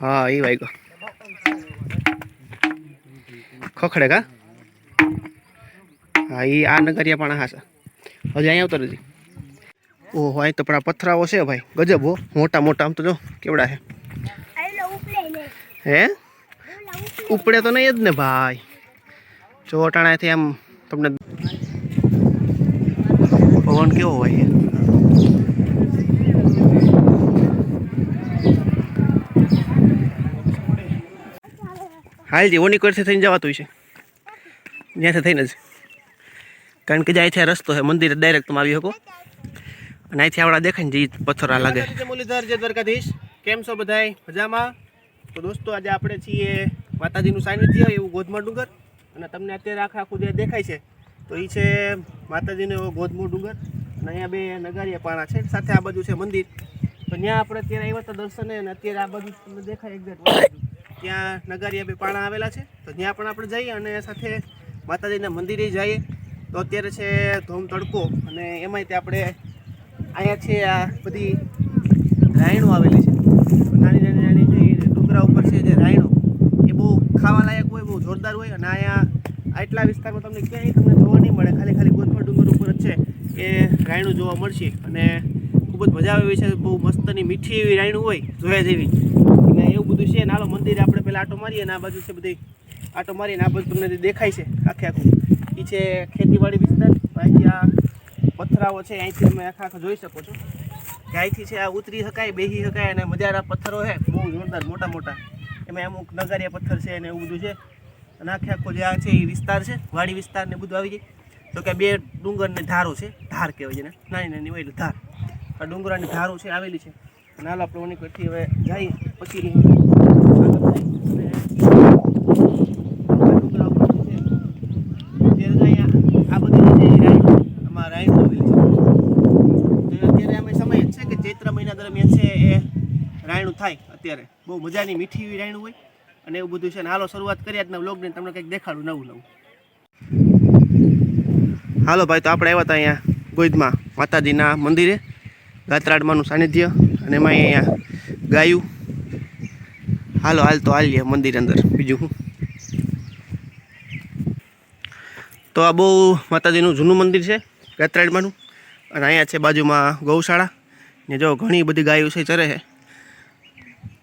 હા એ વાગ્યો ખખડે કા? હા એ આ નગરિયા પણ હા હજી અહીંયા આવતો નથી. ઓહો, અહીં તો પણ આ પથરાઓ છે ભાઈ. ગજબ હો. મોટા મોટા, આમ તો જો, કેવડા છે. હે? ઉપડે તો નહીં જ ને ભાઈ. જો અટાણાથી આમ તમને પવન કેવો હોય? છે. હાલ જે ઓની કરથી થઈને જવાતું છે ત્યાંથી થઈને જ. કારણ કે જાય આ રસ્તો છે, મંદિર ડાયરેક્ટ તમે આવી શકો. અને અહીંથી આવડા દેખાય ને જે પથ્થરા લાગે. મુરલીધર, જય દ્વારકાધીશ. કેમ છો બધાય? મજામાં? તો દોસ્તો, આજે આપણે છીએ માતાજીનું સાનિધ્ય, એવું ગોધમા ડુંગર. અને તમને અત્યારે આખા આખું જે દેખાય છે, તો એ છે માતાજીનો એવો ગોધમો ડુંગર. અને અહીંયા બે નગારિયા પાણા છે, સાથે આ બાજુ છે મંદિર. તો ત્યાં આપણે અત્યારે આવ્યા હતા દર્શને, અને અત્યારે આ બાજુ તમને દેખાય એક્ઝેક્ટ ત્યાં નગારિયા બે પાણા આવેલા છે. તો ત્યાં પણ આપણે જઈએ અને સાથે માતાજીના મંદિરે જઈએ. તો અત્યારે છે ધોમ તડકો અને એમાંય તે આપણે અહીંયા છે આ બધી રાયણો આવેલી છે. નાની નાની નાની જે ડુંગરા ઉપર છે જે રાયણો, એ બહુ ખાવાલાયક હોય, બહુ જોરદાર હોય અને અહીંયા આટલા વિસ્તારમાં તમને ક્યાંય તમને જોવા નહીં મળે. ખાલી ખાલી ગોધમા ડુંગર ઉપર જ છે એ રાયણું જોવા મળશે. અને ખૂબ જ મજા આવે એવી છે. બહુ મસ્તની મીઠી એવી રાયણું હોય, જોયા જેવી. એવું બધું છે નાલો મંદિરે આપણે પહેલાં આટો મારીએ અને આ બાજુ છે બધી આટો મારીને આ બાજુ તમને દેખાય છે આખે આખું. એ છે ખેતીવાડી વિસ્તાર. અહીંથી આ પથરાઓ છે, અહીંથી તમે આખા આખા જોઈ શકો છો. કે અહીંથી છે આ ઉતરી શકાય બેસી શકાય અને મજાના પથ્થરો છે. બહુ જોરદાર, મોટા મોટા. એમાં અમુક નગારિયા પથ્થર છે અને એવું બધું છે. અને આખે આખો જે આ છે એ વિસ્તાર છે, વાડી વિસ્તાર ને બધું આવી જાય. તો કે બે ડુંગરને ધારો છે, ધાર કહેવાય છે ને નાની નાની હોય એટલે ધાર. આ ડુંગરાની ધારો છે, આવેલી છે. અને હાલ પછી હવે જાય, પછી રાયણો થાય અત્યારે. બહુ મજાની મીઠી રાયણું હોય. અને એવું બધું છે. ને હાલો શરૂઆત કરી આજના વ્લોગની. તમને કંઈક દેખાડું, નવું નવું. હાલો ભાઈ, તો આપણે આવ્યા હતા અહીંયા ગોઈદમાં માતાજીના મંદિરે. ગાત્રાડમાંનું સાનિધ્ય. અને એમાં અહીંયા ગાયું. હાલો, હાલ તો હાલીએ મંદિર અંદર. બીજું શું? તો આ બહુ માતાજીનું જૂનું મંદિર છે ગાત્રાડમાંનું અને અહીંયા છે બાજુમાં ગૌશાળા. ને જો ઘણી બધી ગાયો છે, ચરે છે.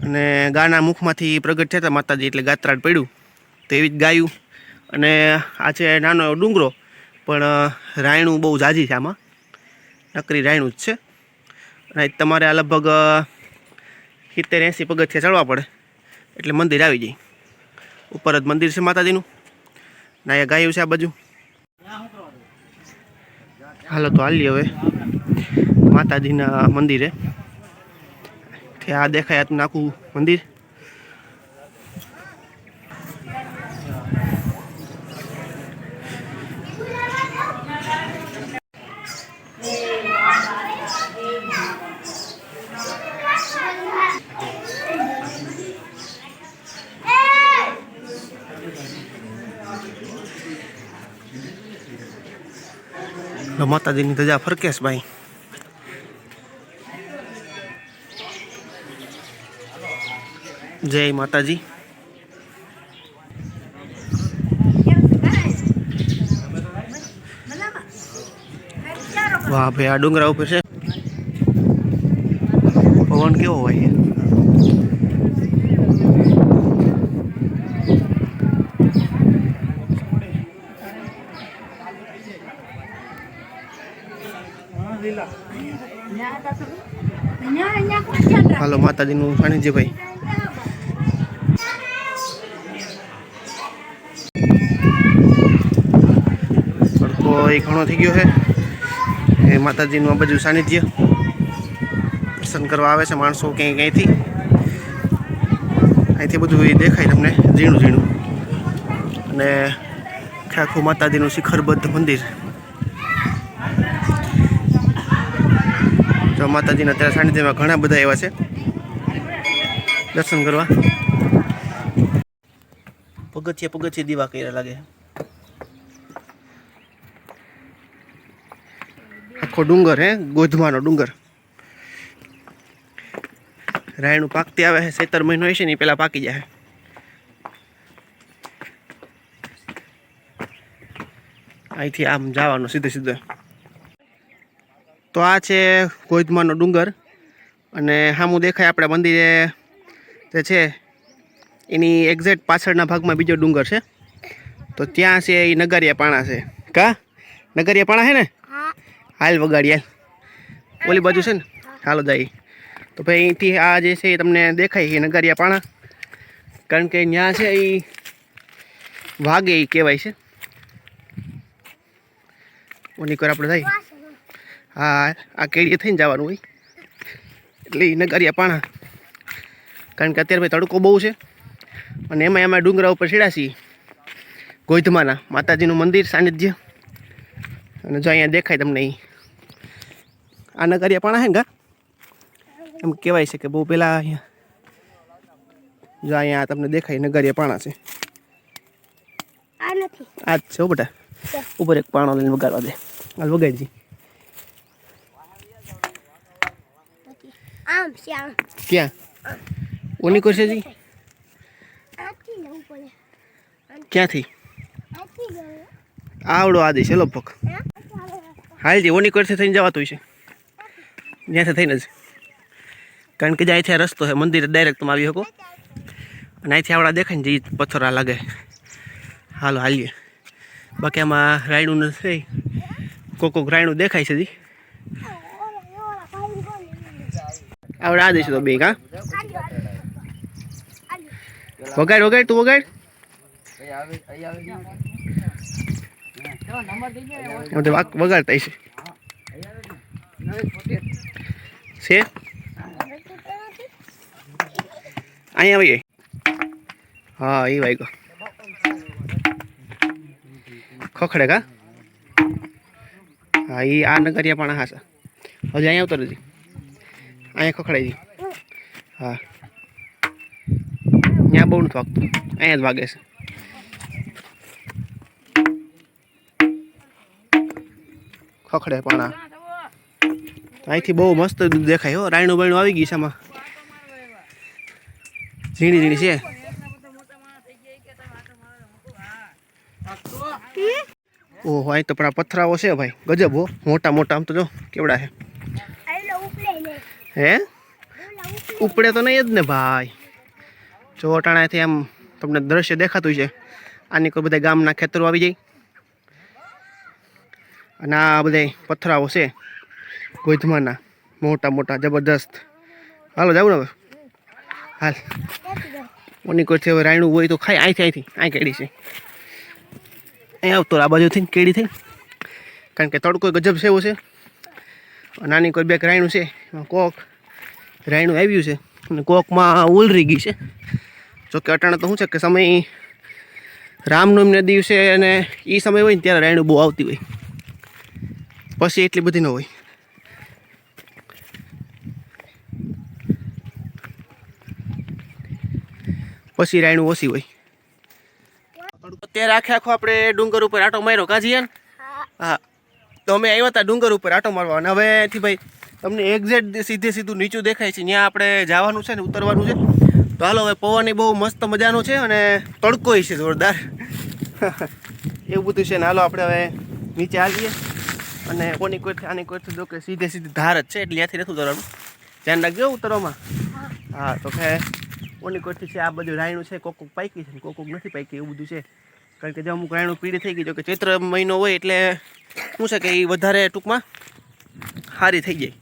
અને ગાના મુખમાંથી પ્રગટ થયા માતાજી, એટલે ગાત્રાડ પડ્યું. તો એવી જ ગાયું. અને આ છે નાનો ડુંગરો. પણ રાયણું બહુ જાજી છે આમાં. નકરી રાયણું જ છે. અને તમારે આ લગભગ સિત્તેર એંસી પગથિયા ચડવા પડે. એટલે મંદિર આવી જાય. ઉપર જ મંદિર છે માતાજીનું. ના અહીંયા ગાયું છે આ બાજુ. હાલો, તો હાલી હવે. માતાજીના મંદિરે. આ દેખાય આ આખું મંદિર. તો માતાજીની ધજા ફરકેશ ભાઈ. જય માતાજી. વાહ ભાઈ, આ ડુંગરા ઉપર છે. પવન કેવો હોય હાલો માતાજીનું વાણિજ્યભાઈ ભાઈ. તડકો એ ઘણો થઈ ગયો છે. એ માતાજીનું આ બાજુ સાનિધ્ય. દર્શન કરવા આવે છે માણસો ક્યાંય ક્યાંયથી. અહીંથી બધું એ દેખાય તમને, ઝીણું ઝીણું. અને આખું માતાજીનું શિખરબદ્ધ મંદિર. તો માતાજીના અત્યારે સાનિધ્યમાં ઘણા બધા એવા છે. દર્શન કરવા. પગથિયા પગથિયે દીવા કર્યા લાગે. આખો ડુંગર હે? ગોધમાનો ડુંગર. રાયણું પાકતી આવે છે સત્તર મહિનો હશે ને પેલા પાકી જાય અહીંથી આમ જવાનું સીધે સીધે. તો આ છે ગોધમાનો ડુંગર. અને સામું દેખાય આપણે મંદિરે જે છે એની એક્ઝેક્ટ પાછળના ભાગમાં બીજો ડુંગર છે. તો ત્યાં છે એ નગારિયા પાણા છે. કા? નગારિયા પાણા છે ને હાલ વગાડી હાલ. ઓલી બાજુ છે ને? હાલો દાઈ તો ભાઈ અહીંથી આ જે છે એ તમને દેખાય એ નગારિયા પાણા કારણ કે ત્યાં છે એ વાગે એ કહેવાય છે. ઓની કર આપણે થાય હા આ કેળીએ થઈને જવાનું હોય. એટલે એ નગારિયા પાણા કારણ કે અત્યારે ભાઈ તડકો બહુ છે. અને એમાં એમાં ડુંગરા ઉપર ચડ્યા ગોધમાના માતાજીનું મંદિર સાનિધ્ય. અને જો અહીંયા દેખાય તમને અહીં આ નગરિયા પાણા હે ગા? એમ કહેવાય છે કે બહુ પહેલાં અહીંયા. જો અહીંયા તમને દેખાય નગરિયા પાણા છે. આ જ છે હો બેટા ઉપર એક પાણો લઈને વગાડવા દે. હાલ વગાડજી. ક્યાં? ઓની કરશે જી? આથી જવું પડે. ક્યાંથી? આવડો આદેશ છે લગભગ હાલજી ઓની કરશે થઈને જવાતું છે ત્યાંથી થઈને જ. કારણ કે જ્યાં આ રસ્તો છે મંદિરે ડાયરેક્ટ તમે આવી શકો. અને અહીંથી આવડા દેખાય ને જે પથ્થરા લાગે. હાલો હાલીએ. બાકી આમાં રાયડું નથી કોક કોક રાયડું દેખાય છે જી. આવડે આ દઈશું તો બે કા વગાડ વગાડ, તું વગાડ. વગાડતા હશે છે. અહીંયા આવીએ હા, એ વાગ્યો. ખખડે કા? હા, એ આ નગરિયા પણ હા સર હજી અહીંયા આવતો નથી. અહીંયા ખખડાઈ હા. ત્યાં બહુ નથી વાગતું અહીંયા જ વાગે છે. ખખડે પાણા. અહીંથી બહુ મસ્ત દેખાય હો. રાયણું બાયણું આવી ગઈ છે આમાં. ઝીણી ઝીણી છે. ઓહો અહીં તો પણ આ પથરાઓ છે ભાઈ. ગજબ હો. મોટા મોટા આમ તો જો કેવડા છે. હે? ઉપડે તો નહીં જ ને ભાઈ. જો અટાણાથી આમ તમને દ્રશ્ય દેખાતું છે, આની કોઈ બધા ગામના ખેતરો આવી જાય. અને આ બધા પથરાઓ છે, ગોધમાના, મોટા મોટા જબરદસ્ત હાલો જાવ ને હવે. હાલ. ઓની કોઈથી હવે રાયણું હોય તો ખાય અહીંથી અહીંથી અહીં કેડી છે. અહીં આવતો આ બાજુથી કેડી થઈ કારણ કે તડકો ગજબ છે એવો છે. નાની કોઈ બે રાયણું છે, એમાં કોક રાયણું આવ્યું છે. અને કોકમાં ઉલરી ગઈ છે. જોકે અટાણે તો શું છે કે સમય રામનવમીના દિવસે અને એ સમય હોય ને ત્યારે રાયણું બહુ આવતી હોય. પછી એટલી બધી ન હોય. પછી રાયણું ઓછી હોય. અત્યારે આખે આખો આપણે ડુંગર ઉપર આટો માર્યો કાજી ને હા. હા. તો અમે આવ્યા હતા ડુંગર ઉપર આટો મારવા અને હવેથી ભાઈ તમને એક્ઝેક્ટ સીધે સીધું નીચું દેખાય છે. ત્યાં આપણે જવાનું છે ને ઉતરવાનું છે. તો હાલો, હવે પવન બહુ મસ્ત મજાનું છે અને તડકોય છે જોરદાર. એવું બધું છે ને, હાલો આપણે હવે નીચે આવીએ અને કોની કોઈ આની કોઈ જો કે સીધે સીધી ધાર જ છે, એટલે ત્યાંથી નથી ઉતરવાનું. ધ્યાન રાખજો ઉતરવામાં. હા, તો કે ઓની કોઈથી છે, આ બધું રાયણું છે, કોક કોક પાકી છે ને, કોક કોક નથી પાકી એવું બધું છે. કારણ કે જે અમુક રાયણું પીળી થઈ ગઈ, જો કે ચૈત્ર મહિનો હોય એટલે શું છે કે એ વધારે ટૂંકમાં સારી થઈ જાય.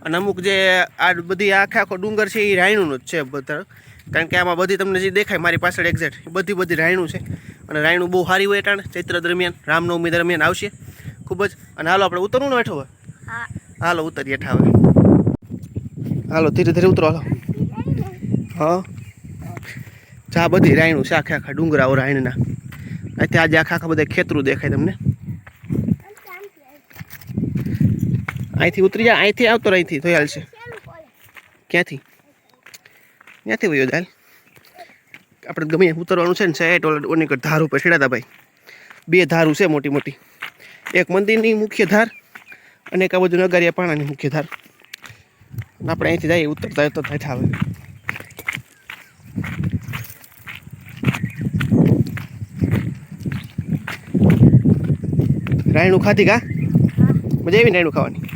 અને અમુક જે આ બધી આખે આખો ડુંગર છે એ રાયણુંનો જ છે, બધા કારણ કે આમાં બધી તમને જે દેખાય મારી પાછળ એક્ઝેક્ટ બધી બધી રાયણું છે. અને રાયણું બહુ સારી હોય ટાણે ચૈત્ર દરમિયાન રામનવમી દરમિયાન આવશે. ખૂબ જ અને હાલો આપણે ઉતરવું ને બેઠો હવે હાલો ઉતરીએ ઠાવે હવે હાલો ધીરે ધીરે ઉતરો હાલો. હા. ચા બધી રાયણું છે આખા આખા ડુંગરાઓ રાયણના. અહીંથી આજે આખા આખા બધા ખેતરું દેખાય તમને. અહીંથી ઉતરી જાય અહીંથી આવતો અહીંથી તો હાલ છે ક્યાંથી? ક્યાંથી વયો દાલ આપણે ગમે ઉતરવાનું છે ને સેટ ઓની કર ધાર ઉપર છેડાતા ભાઈ. બે ધારું છે મોટી મોટી. એક મંદિરની મુખ્ય ધાર અને એક આ બધું નગારિયા પાણાની મુખ્ય ધાર. આપણે અહીંથી જઈએ ઉતરતા ઉતરતા થાય આવે રાયણું ખાધી કા? મજા આવી રાયણું ખાવાની?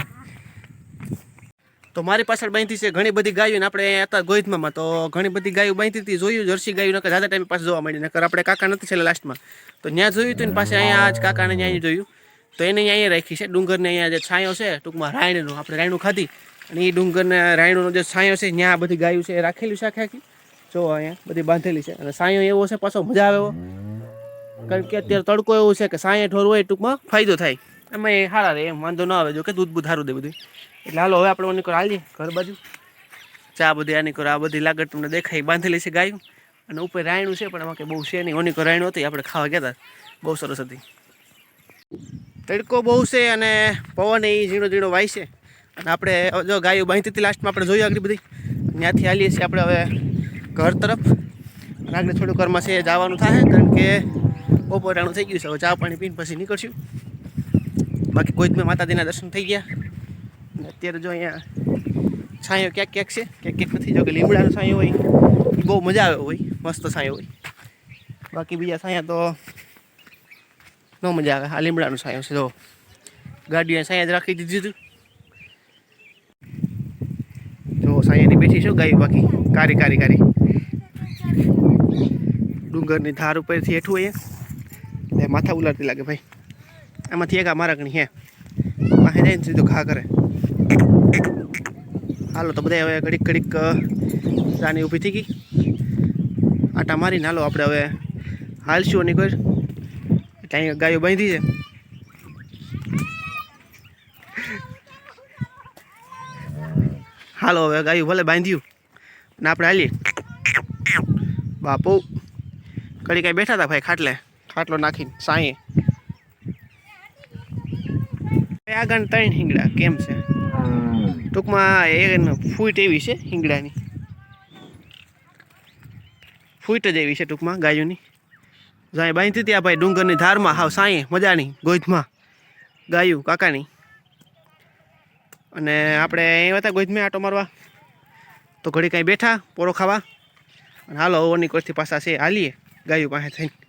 તો મારી પાછળ બાંધી છે ઘણી બધી ગાયો ને આપણે હતા ગોહિતમાં તો ઘણી બધી ગાયો બાંધી હતી, જોયું, જર્સી ગાયું, નકર જાજા ટાઈમે પાસે જોવા મળી નકર આપણે કાકા નથી છેલ્લા લાસ્ટમાં તો ત્યાં જોયું હતું ને પાસે અહીંયા આજ કાકાને ત્યાં જોયું. તો એને અહીંયા રાખી છે, ડુંગરને અહીંયા જે છાંયો છે, ટૂંકમાં રાયણનું, આપણે રાયણું ખાધી. અને એ ડુંગરને, રાયણુંનો જે છાંયો છે, ત્યાં બધી ગાયું છે એ રાખેલી છે આખી આખી. જો અહીંયા બધી બાંધેલી છે. અને સાંયો એવો છે, પાછો મજા આવે એવો. કારણ કે અત્યારે તડકો એવો છે કે સાંયે ઢોર હોય ટૂંકમાં ફાયદો થાય. એમાં એ સારા રે, એમ વાંધો ન આવે, જો કે દૂધ બૂધ સારું દે બધું. એટલે હાલો, હવે આપણે ઓની કરો હાલીએ, ઘર બાજુ. ચા બધી, આની કરો આ બધી લાગત તમને દેખાય બાંધેલી છે ગાયું. અને ઉપર રાયણું છે, પણ એમાં કંઈ બહુ છે નહીં. ઓની કરો રાયણું હતી આપણે ખાવા ગયા હતા બહુ સરસ હતી. તડકો બહુ છે અને પવન એ ઝીણો ઝીણો વાય છે. અને આપણે જો ગાયો બાંધી હતી લાસ્ટમાં આપણે જોયું આગળ બધી. ત્યાંથી હાલીએ છીએ આપણે હવે ઘર તરફ. અને આગળ થોડું ઘરમાં છે જવાનું થાય, કારણ કે બપોરાણું થઈ ગયું છે. હવે ચા પાણી પીને પછી નીકળશું. બાકી જ માતાજીના દર્શન થઈ ગયા. અત્યારે જો અહીંયા છાંયો ક્યાંક ક્યાંક છે, ક્યાંક ક્યાંક નથી. જો કે લીમડાનો છાંયો હોય એ બહુ મજા આવે હોય, મસ્ત છાંયો હોય. બાકી બીજા છાંયા તો ન મજા આવે. આ લીમડાનો છાંયો છે, જો. ગાડીઓ છાંયા જ રાખી દીધું હતું. જો છાંયાની બેઠી શું ગાયું બાકી? કારી કારી કારી. ડુંગરની ધાર ઉપરથી હેઠું અહીંયા. એટલે માથા ઉલાડતી લાગે ભાઈ. એમાંથી એક આ મારા ગણી હે. પાસે જઈને સીધું ઘા કરે. હાલો, તો બધા હવે ઘડીક ઘડીક ચાની ઊભી થઈ ગઈ. આટા મારીને હાલો, આપણે હવે હાલશું અને કોઈ એટલે ગાયો બાંધી છે. હાલો, હવે ગાયું ભલે બાંધ્યું. ને આપણે હાલીએ. બાપુ કડી કાંઈ બેઠા હતા ભાઈ ખાટલે. ખાટલો નાખીને સાંયે આગળ ત્રણ હિંગડા કેમ છે? ટૂંકમાં એ ફૂટ એવી છે હિંગડાની. ફૂટ જ એવી છે ટૂંકમાં ગાયોની. જાય બાંધી આ ભાઈ ડુંગરની ધારમાં હાવ સાંયે મજાની ગોધમાં ગાયું કાકાની. અને આપણે અહીં હતા ગોધમાં આટો મારવા. તો ઘડી કાંઈ બેઠા પોરો ખાવા. અને હાલો ઓવરની કોરથી પાછા છે હાલીએ ગાયું પાસે થઈને.